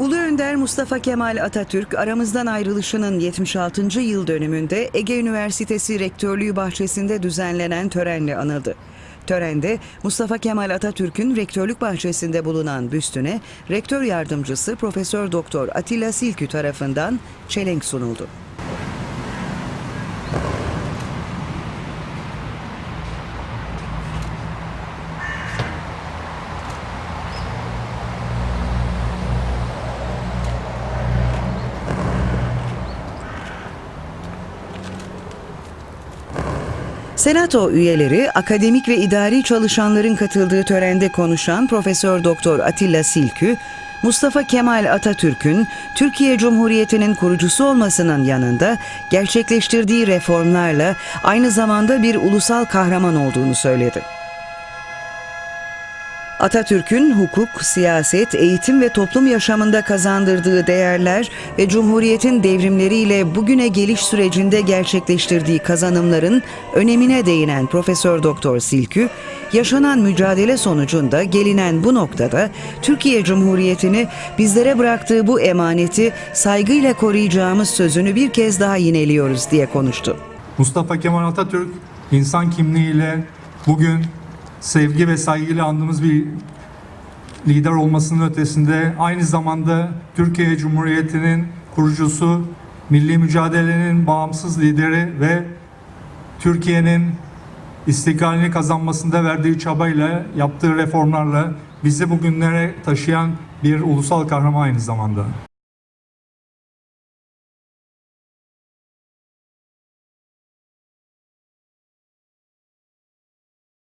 Ulu Önder Mustafa Kemal Atatürk aramızdan ayrılışının 76. yıl dönümünde Ege Üniversitesi Rektörlüğü bahçesinde düzenlenen törenle anıldı. Törende Mustafa Kemal Atatürk'ün rektörlük bahçesinde bulunan büstüne rektör yardımcısı Profesör Doktor Atilla Silkü tarafından çelenk sunuldu. Senato üyeleri, akademik ve idari çalışanların katıldığı törende konuşan Profesör Doktor Atilla Silkü, Mustafa Kemal Atatürk'ün Türkiye Cumhuriyeti'nin kurucusu olmasının yanında gerçekleştirdiği reformlarla aynı zamanda bir ulusal kahraman olduğunu söyledi. Atatürk'ün hukuk, siyaset, eğitim ve toplum yaşamında kazandırdığı değerler ve Cumhuriyet'in devrimleriyle bugüne geliş sürecinde gerçekleştirdiği kazanımların önemine değinen Profesör Doktor Silkü, yaşanan mücadele sonucunda gelinen bu noktada Türkiye Cumhuriyeti'ni bizlere bıraktığı bu emaneti saygıyla koruyacağımız sözünü bir kez daha yineliyoruz diye konuştu. Mustafa Kemal Atatürk insan kimliğiyle bugün sevgi ve saygıyla andığımız bir lider olmasının ötesinde aynı zamanda Türkiye Cumhuriyeti'nin kurucusu, milli mücadelenin bağımsız lideri ve Türkiye'nin istiklalini kazanmasında verdiği çabayla, yaptığı reformlarla bizi bugünlere taşıyan bir ulusal kahraman aynı zamanda.